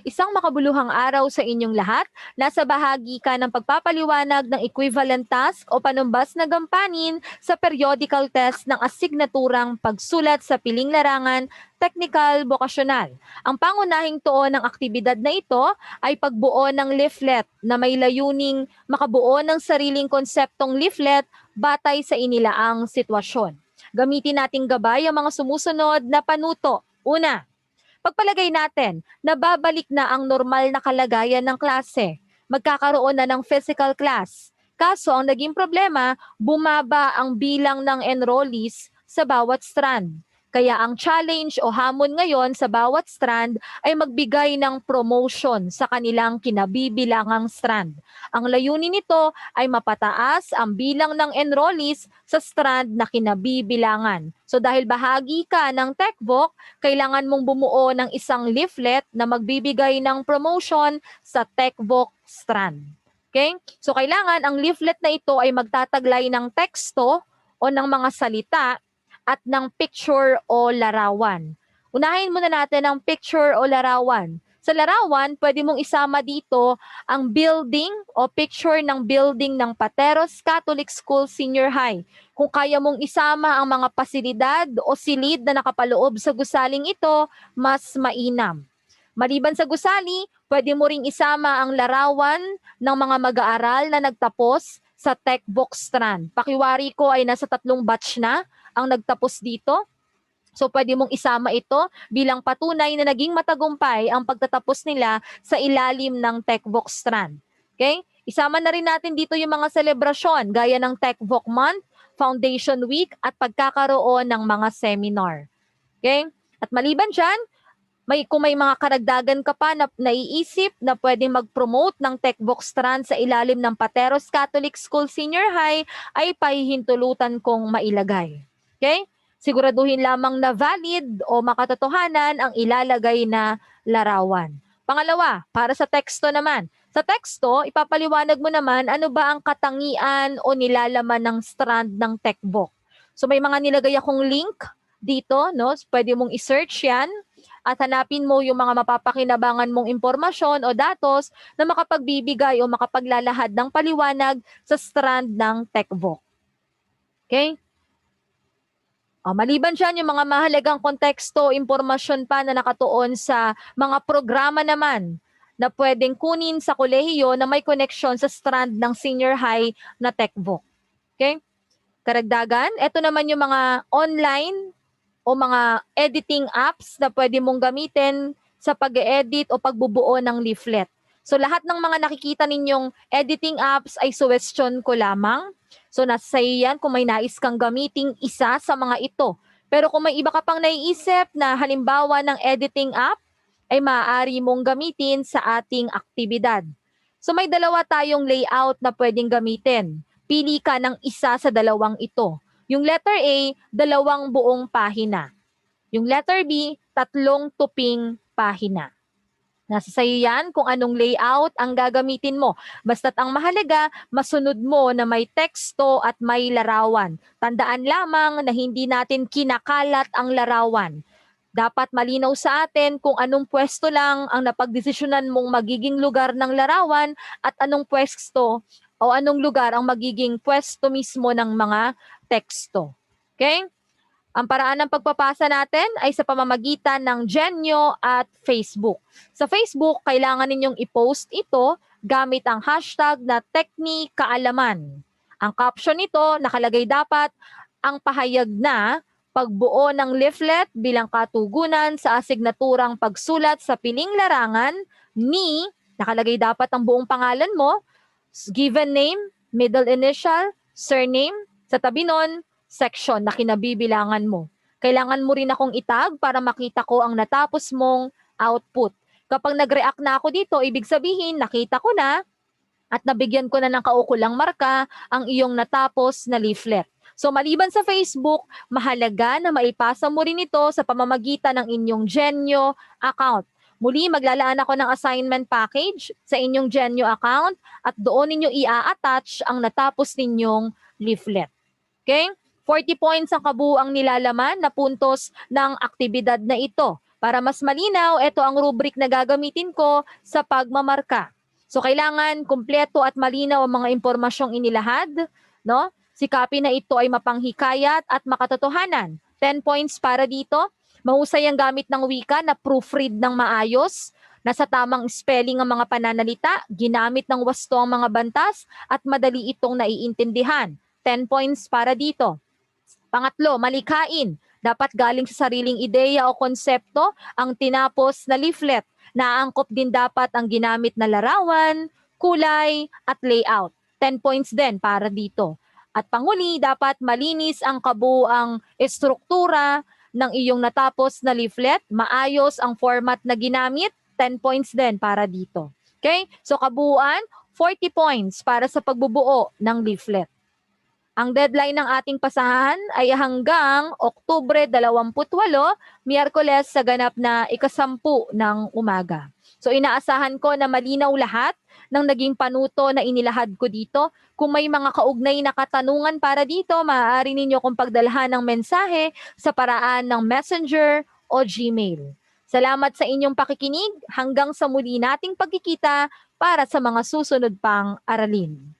Isang makabuluhang araw sa inyong lahat. Nasa bahagi ka ng pagpapaliwanag ng equivalent task o panumbas na gampanin sa periodical test ng asignaturang pagsulat sa piling larangan technical vocational. Ang pangunahing tuon ng aktibidad na ito ay pagbuo ng leaflet na may layuning makabuo ng sariling konseptong leaflet batay sa inilaang sitwasyon. Gamitin nating gabay ang mga sumusunod na panuto. Una, pagpalagay natin na babalik na ang normal na kalagayan ng klase. Magkakaroon na ng physical class. Kaso ang naging problema, bumaba ang bilang ng enrollees sa bawat strand. Kaya ang challenge o hamon ngayon sa bawat strand ay magbigay ng promotion sa kanilang kinabibilangang strand. Ang layunin nito ay mapataas ang bilang ng enrollees sa strand na kinabibilangan. So dahil bahagi ka ng TechVoc, kailangan mong bumuo ng isang leaflet na magbibigay ng promotion sa TechVoc strand. Okay? So kailangan ang leaflet na ito ay magtataglay ng teksto o ng mga salita at ng picture o larawan. Unahin muna natin ang picture o larawan. Sa larawan, pwede mong isama dito ang building o picture ng building ng Pateros Catholic School Senior High. Kung kaya mong isama ang mga pasilidad o silid na nakapaloob sa gusaling ito, mas mainam. Maliban sa gusali, pwede mo ring isama ang larawan ng mga mag-aaral na nagtapos sa Tech Box Strand. Pakiwari ko ay nasa tatlong batch na ang nagtapos dito. So pwede mong isama ito bilang patunay na naging matagumpay ang pagtatapos nila sa ilalim ng TechVoc Strand. Okay? Isama na rin natin dito yung mga selebrasyon gaya ng TechVoc Month, Foundation Week at pagkakaroon ng mga seminar. Okay? At maliban dyan, may, kung may mga karagdagan ka pa na naiisip na pwedeng mag-promote ng TechVoc Strand sa ilalim ng Pateros Catholic School Senior High, ay pahihintulutan kong mailagay. Okay? Siguraduhin lamang na valid o makatotohanan ang ilalagay na larawan. Pangalawa, para sa teksto naman. Sa teksto, ipapaliwanag mo naman ano ba ang katangian o nilalaman ng strand ng techbook. So may mga nilagay akong link dito, no? Pwede mong i-search 'yan at hanapin mo yung mga mapapakinabangan mong impormasyon o datos na makapagbibigay o makapaglalahad ng paliwanag sa strand ng techbook. Okay? Oh, maliban dyan, yung mga mahalagang konteksto, impormasyon pa na nakatuon sa mga programa naman na pwedeng kunin sa kolehiyo na may connection sa strand ng senior high na TechVoc. Okay? Karagdagan, ito naman yung mga online o mga editing apps na pwede mong gamitin sa pag-edit o pagbubuo ng leaflet. So lahat ng mga nakikita ninyong editing apps ay suggestion ko lamang. So nasa iyo yan kung may nais kang gamiting isa sa mga ito. Pero kung may iba ka pang naiisip na halimbawa ng editing app, ay maaari mong gamitin sa ating aktibidad. So may dalawa tayong layout na pwedeng gamitin. Pili ka ng isa sa dalawang ito. Yung letter A, dalawang buong pahina. Yung letter B, tatlong tuping pahina. Nasa sayo yan kung anong layout ang gagamitin mo. Basta't ang mahalaga, masunod mo na may teksto at may larawan. Tandaan lamang na hindi natin kinakalat ang larawan. Dapat malinaw sa atin kung anong pwesto lang ang napagdesisyonan mong magiging lugar ng larawan at anong pwesto o anong lugar ang magiging pwesto mismo ng mga teksto. Okay? Ang paraan ng pagpapasa natin ay sa pamamagitan ng Genyo at Facebook. Sa Facebook, kailangan ninyong i-post ito gamit ang hashtag na Teknikaalaman. Ang caption nito, nakalagay dapat ang pahayag na pagbuo ng leaflet bilang katugunan sa asignaturang pagsulat sa piling larangan ni, nakalagay dapat ang buong pangalan mo, given name, middle initial, surname, sa tabi nun, section na kinabibilangan mo. Kailangan mo rin akong itag para makita ko ang natapos mong output. Kapag nag-react na ako dito, ibig sabihin nakita ko na at nabigyan ko na ng kaukulang marka ang iyong natapos na leaflet. So maliban sa Facebook, mahalaga na maipasa mo rin ito sa pamamagitan ng inyong Genyo account. Muli, maglalaan ako ng assignment package sa inyong Genyo account at doon ninyo ia-attach ang natapos ninyong leaflet. Okay? 40 points ang kabuang nilalaman na puntos ng aktibidad na ito. Para mas malinaw, ito ang rubric na gagamitin ko sa pagmamarka. So kailangan kumpleto at malinaw ang mga impormasyong inilahad, no? Si copy na ito ay mapanghikayat at makatotohanan. 10 points para dito. Mahusay ang gamit ng wika na proofread ng maayos, nasa tamang spelling ang mga pananalita, ginamit ng wasto ang mga bantas, at madali itong naiintindihan. 10 points para dito. Pangatlo, malikain. Dapat galing sa sariling ideya o konsepto ang tinapos na leaflet. Naangkop din dapat ang ginamit na larawan, kulay, at layout. 10 points din para dito. At panghuli, dapat malinis ang kabuang estruktura ng iyong natapos na leaflet. Maayos ang format na ginamit. 10 points din para dito. Okay? So kabuuan, 40 points para sa pagbubuo ng leaflet. Ang deadline ng ating pasahan ay hanggang Oktubre 28, Miyerkules sa ganap na ikasampu ng umaga. So inaasahan ko na malinaw lahat ng naging panuto na inilahad ko dito. Kung may mga kaugnay na katanungan para dito, maaari ninyo kong pagdalhan ng mensahe sa paraan ng Messenger o Gmail. Salamat sa inyong pakikinig hanggang sa muli nating pagkikita para sa mga susunod pang aralin.